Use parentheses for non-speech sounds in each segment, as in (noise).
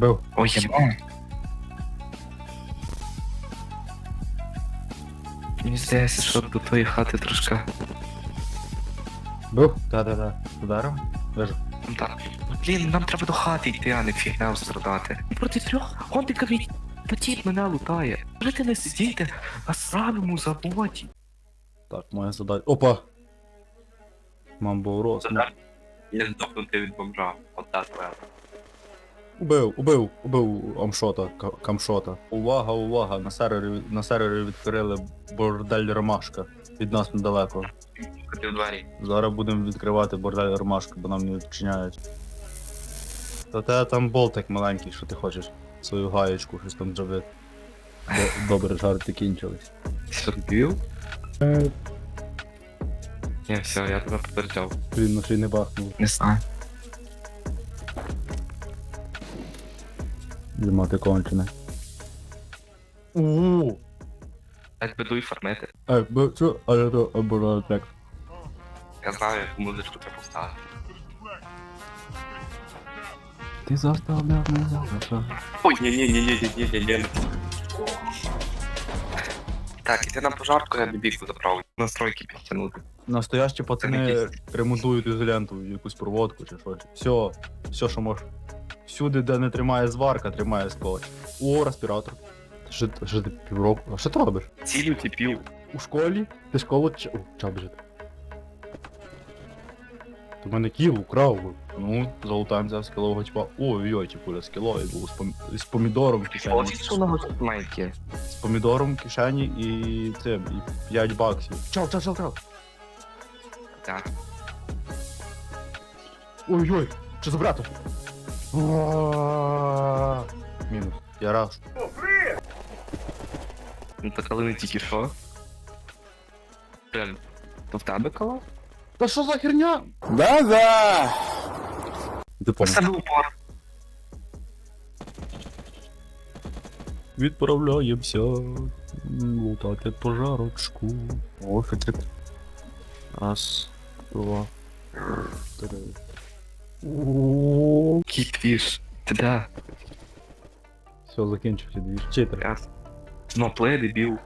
Бив. Ой, єба. Мені здається, що до тої хати трошки. Бив? Да-да-да. Ударив? Вижу. Ну так. Блін, нам треба до хати йти, а не фігня страдати. Проти трьох гонтиками потік мене лутає. Жити не сидіти на срамому заводі. Так, моя задача. Опа! Мамбо рос. Я здохнути від бомжа. Ота твоя. Убив, убив, убив амшота, камшота. Увага, увага! На сервері, на сервері відкрили бордель Ромашка. Від нас недалеко. В. Зараз будемо відкривати бордель Ромашка, бо нам не відчиняють. Та те там болтик маленький, що ти хочеш. Свою гаєчку, щось там зробити. До- Добре, жарти кінчились. Що вбив? Ні, все, я тебе попереджав. Він на не бахнув. Не знаю. Зимати кончене. Ууу! Так би дуй фармити. Ей, бо що? А я то обираю так. Я знаю, яку музичку треба поставити. Ти заставляв не залишав. Ой, ні, ні, ні, ні, ні, ні, ні. Так, іди на пожарку, я бібіку заправлю. Настройки підтягнути. Настоящі пацани ремонтують ізоленту, якусь проводку чи щось. Все, все, що можеш. Всюди, де не тримає зварка, тримає скотч. О, респіратор. Що, що ти півроку? А що ти робиш? Цілю тіпів. У школі? Ти школу чи. О, ча. Ти мене кіл украв. Ну, золотан взяв скілового типа. Ой-ой, типу, скіловий був з, пом... з помідором в кишені. Майки. З помідором в кишені і цим, і 5 баксів. Чав, чав, чав, чав. Так. Ой-ой, що за братом? Мінус. Я раш. Ну так але не тільки що. Реально. То в тебе коло? Та що за херня? Да-да! Помниш. Упор. Відправляємося лутати пожарочку. О, фітрик. Раз, два, три. Кіпіш. Де? Все, закінчився дві. Читер. Я... Ну, плей, дебіл.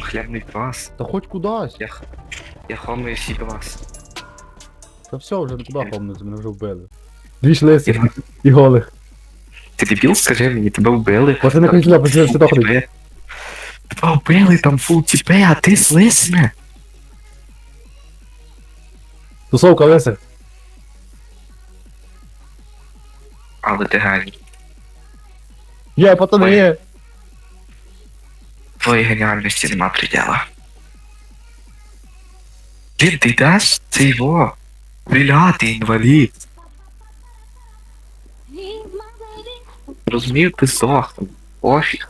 Хлібний квас. Та хоч кудись. Я, я хомую сі вас. Та все, вже нікуди помнити, мене вже вбили. Дві шлиси і голих. Ти дебіл, скажи мені, тебе вбили. Може не бо це сюди ходить. Тебе вбили, там фул тіпе, а ти слисне. Тусовка лисих. Але ти геній. Є, пацани, є. Твоїй геніальності нема приділа. Блін, ти йдеш? Це його. Бля, ти інвалід. Розумію, ти здохнув. Пофіг.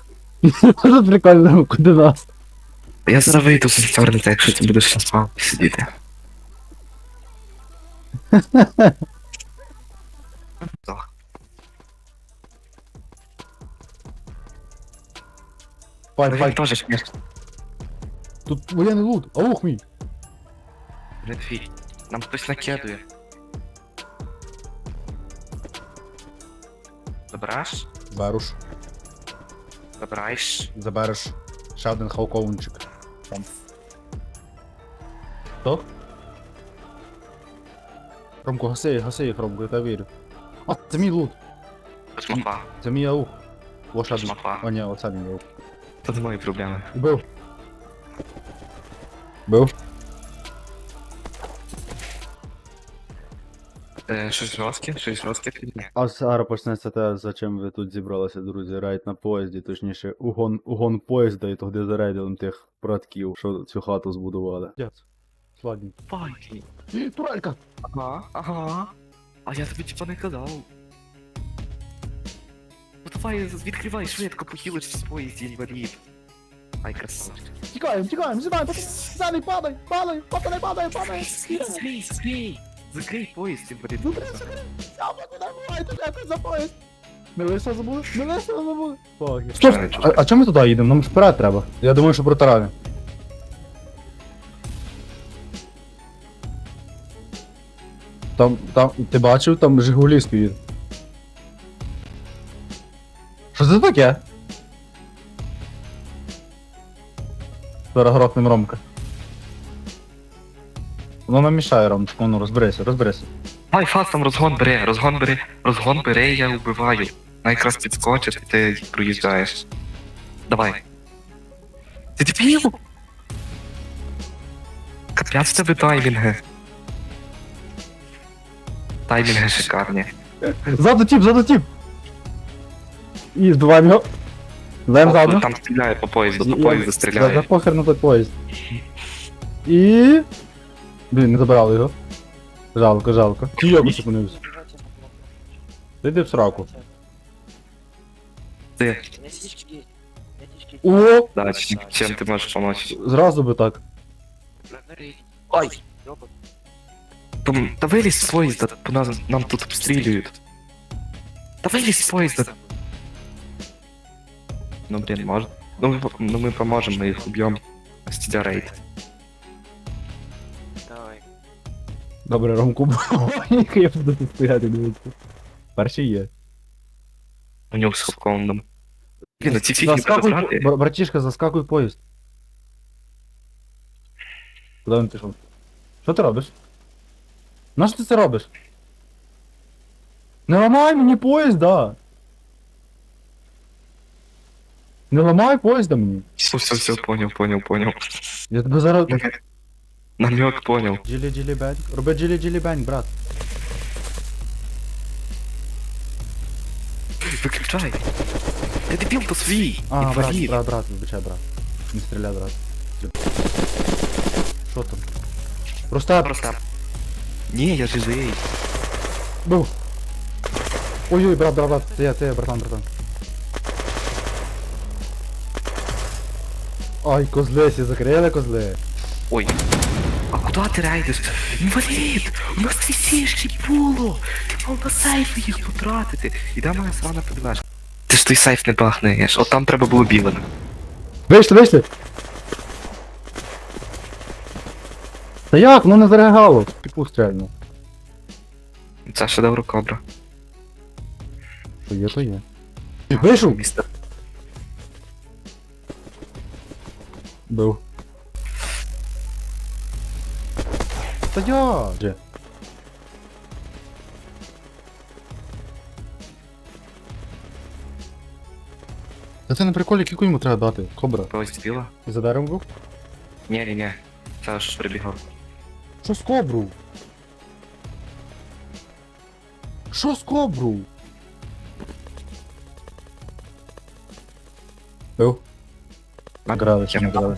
Дуже прикольно, куди нас. Я зараз вийду з інтернету, якщо ти будеш на спам сидіти. (laughs) Так. Файт, Він теж. Тут воєнний лут. Аух мій. Твій. Нам хтось накидує. Забереш? Беруш. Забираєш. Забереш. Ще один халковунчик. Там. Хто? Ромко, гаси, гаси їх, Ромко, я тебе вірю. А, це мій лут. Без мапа. Це мій аух. Один. Шмапа. О, ні, оце мій аух. Це не мої проблеми. Убив. Бив? Е, щось жорстке, щось жорстке. А зараз почнеться те, за чим ви тут зібралися, друзі. Рейд на поїзді, точніше, угон, угон поїзда і туди зарейдили тих братків, що цю хату збудували. Дядь, сладненький. Файні. (gasps) Турелька! Ага, ага. А я тобі типа не казав. Давай відкривай швидко, похилиш в поїзді інвалід. Ай, красавчик. Тікаємо, тікаємо, зімаємо, пацани, падай, падай, пацани, падай, падай. Закрий, закрий. Закрий поїзд, інвалід. Ну, треба Давайте, дякую за поїзд. Ми лише забули? Ми лише забули. Стоп, а, а чому ми туди їдемо? Нам ж вперед треба. Я думаю, що протарані. Там, там, ти бачив, там Жигулі стоїть. Це таке? Зараз грохнем Ромка. Воно нам мішає, Ромчику, ну розберися, розберися. Ай, фас там розгон бери, розгон бери, розгон бери, я вбиваю. На якраз підскочиш, і ти проїжджаєш. Давай. Ти дебіл? Капець тебе таймінги. Таймінги шикарні. Ззаду тіп, ззаду тіп! І збиваємо його. Походу, ззаду. Там стріляє по поїзду, по поїзду За, за похер на той поїзд. І... Блін, не забирали його. Жалко, жалко. Чи я зупинився? Ти йди в сраку. Ти, О! дачник, чим ти можеш помочь? Зразу би так. Ай! Там, та вилізь з поїзда, бо нас, нам тут обстрілюють. Та вилізь з поїзда. Ну блін, може. Ну ми, ну, ми поможемо, ми їх уб'ємо. Стідя рейд. Давай. Добре, Ромку, я буду тут стояти, дивитися. Перший є. У нього з секундом. Блін, ну ці фігні треба Заскакуй, брати. бр- братішка, заскакуй в поїзд. Куди він пішов? Що ти робиш? Нащо ти це робиш? Не ламай мені поїзда! Не ламай поїзда мені. Все, все, все, поняв, поняв, поняв. Я тебе зараз. Намек поняв. Джилі джилі бень. Роби джилі джилі бень, брат. Виключай. Ти дебіл то свій. А, брат, Інвалід. брат, брат, вибачай, брат. Не стріляй, брат. Що там? Просто Просто. Ні, я живий. Був. Ой-ой, брат, брат, брат, це я, це я, братан, братан. Ай, козли, всі закрили козли. Ой. А куди ти рейдиш? Інвалід! У нас дві сішки було! Ти мав на сейфи їх потратити. І де моя срана подивеш? Ти ж той сейф не бахнеш, от там треба було білим. Вийшли, вийшли. Та як, ну не зарегало. Піку стрельну. Це шедевр кобра. Що є, то є. Вийшов? Містер. Був. Та я же. Та це на приколі, яку йому треба дати? Кобра. Когось за деревом був? Ні, ні, ні. Ж прибігав. Що з кобру? Що з кобру? Бив? Награли, чи награли?